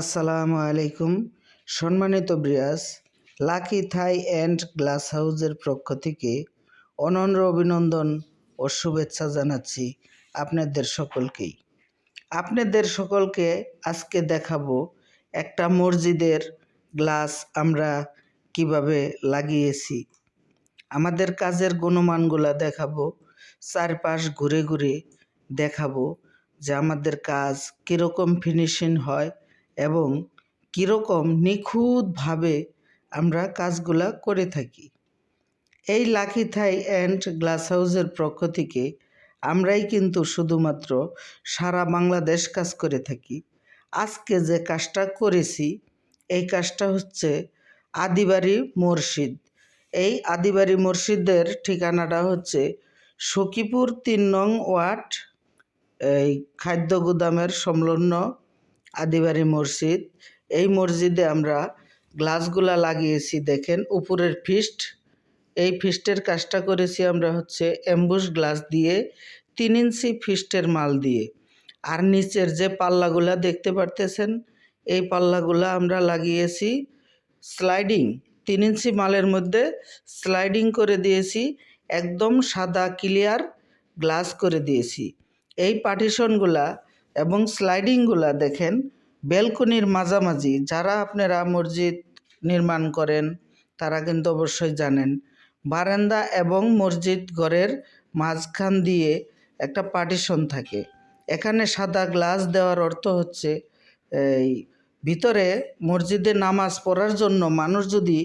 আসসালামু আলাইকুম। সম্মানিত ব্রিয়াস লাকি থাই অ্যান্ড গ্লাস হাউজের পক্ষ থেকে অনন্য অভিনন্দন ও শুভেচ্ছা জানাচ্ছি আপনাদের সকলকেই। আপনাদের সকলকে আজকে দেখাবো একটা মসজিদের গ্লাস আমরা কীভাবে লাগিয়েছি। আমাদের কাজের গুণমানগুলা দেখাবো, চারপাশ ঘুরে ঘুরে দেখাবো যে আমাদের কাজ কীরকম ফিনিশিং হয় এবং কীরকম নিখুঁতভাবে আমরা কাজগুলা করে থাকি। এই লাকি থাই অ্যান্ড গ্লাস হাউসের পক্ষ থেকে আমরাই কিন্তু শুধুমাত্র সারা বাংলাদেশ কাজ করে থাকি। আজকে যে কাজটা করেছি, এই কাজটা হচ্ছে আদিবাড়ি মসজিদ। এই আদিবাড়ি মসজিদের ঠিকানাটা হচ্ছে সখীপুর তিন নং ওয়ার্ড, এই খাদ্য গুদামের সংলগ্ন আদিবাড়ি মসজিদ। এই মসজিদে আমরা গ্লাসগুলা লাগিয়েছি, দেখেন, উপরের ফিস্ট। এই ফিস্টের কাজটা করেছি আমরা হচ্ছে অ্যাম্বুশ গ্লাস দিয়ে, তিন ইঞ্চি ফিস্টের মাল দিয়ে। আর নিচের যে পাল্লাগুলা দেখতে পারতেছেন, এই পাল্লাগুলা আমরা লাগিয়েছি স্লাইডিং। তিন ইঞ্চি মালের মধ্যে স্লাইডিং করে দিয়েছি, একদম সাদা ক্লিয়ার গ্লাস করে দিয়েছি। এই পার্টিশনগুলা এবং স্লাইডিংগুলা দেখেন ব্যালকনির মাঝামাঝি, যারা আপনারা মসজিদ নির্মাণ করেন, তারা কিন্তু অবশ্যই জানেন। বারান্দা এবং মসজিদ ঘরের মাঝখান দিয়ে একটা পার্টিশন থাকে। এখানে সাদা গ্লাস দেওয়ার অর্থ হচ্ছে, এই ভিতরে মসজিদে নামাজ পড়ার জন্য মানুষ যদি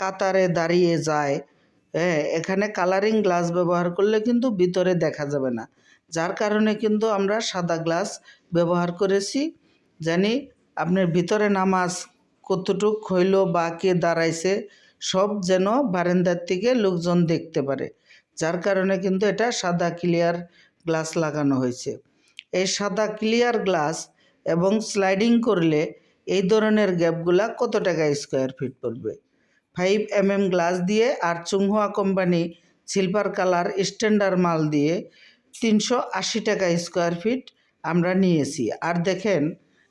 কাতারে দাঁড়িয়ে যায় হ্যাঁ এখানে কালারিং গ্লাস ব্যবহার করলে কিন্তু ভিতরে দেখা যাবে না। যার কারণে কিন্তু আমরা সাদা গ্লাস ব্যবহার করেছি। জানি আপনার ভিতরে নামাজ কতটুক হইল, বা কে দাঁড়াইছে, সব যেন বারান্দার থেকে লোকজন দেখতে পারে। যার কারণে কিন্তু এটা সাদা ক্লিয়ার গ্লাস লাগানো হয়েছে। এই সাদা ক্লিয়ার গ্লাস এবং স্লাইডিং করলে এই ধরনের গ্যাপগুলা কত টাকা স্কোয়ার ফিট পড়বে? ফাইভ এম এম গ্লাস দিয়ে আর Chunghwa company silver colour standard মাল দিয়ে তিনশো আশি টাকা স্কোয়ার ফিট আমরা নিয়েছি। আর দেখেন,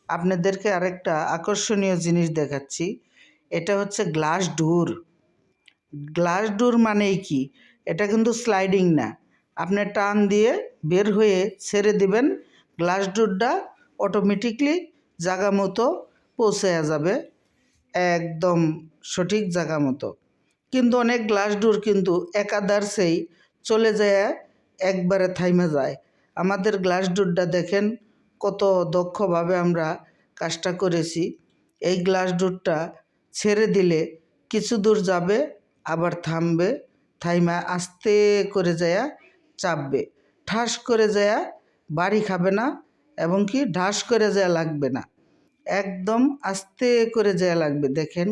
আপনাদেরকে আরেকটা আকর্ষণীয় জিনিস দেখাচ্ছি। এটা হচ্ছে গ্লাস ডোর। গ্লাস ডোর মানেই কি? এটা কিন্তু স্লাইডিং না। আপনি টান দিয়ে বের হয়ে ছেড়ে দিবেন, গ্লাস ডোরটা অটোমেটিকলি জায়গা মতো পৌঁছে যাবে, একদম সঠিক জায়গা মতো। কিন্তু অনেক গ্লাস ডোর কিন্তু একাদার সেই চলে যায় একবারে থাইমে যায়। আমাদের গ্লাস ডোরটা দেখেন কত দক্ষভাবে আমরা কাজটা করেছি। এই গ্লাস ডোরটা ছেড়ে দিলে কিছু দূর যাবে, আবার থামবে, থাইমা আস্তে করে যায়া চাপবে। ঠাস করে যায়া বাড়ি খাবে না এবং কি ঢাস করে যায়া লাগবে না। একদম আস্তে করে যায়া লাগবে। দেখেন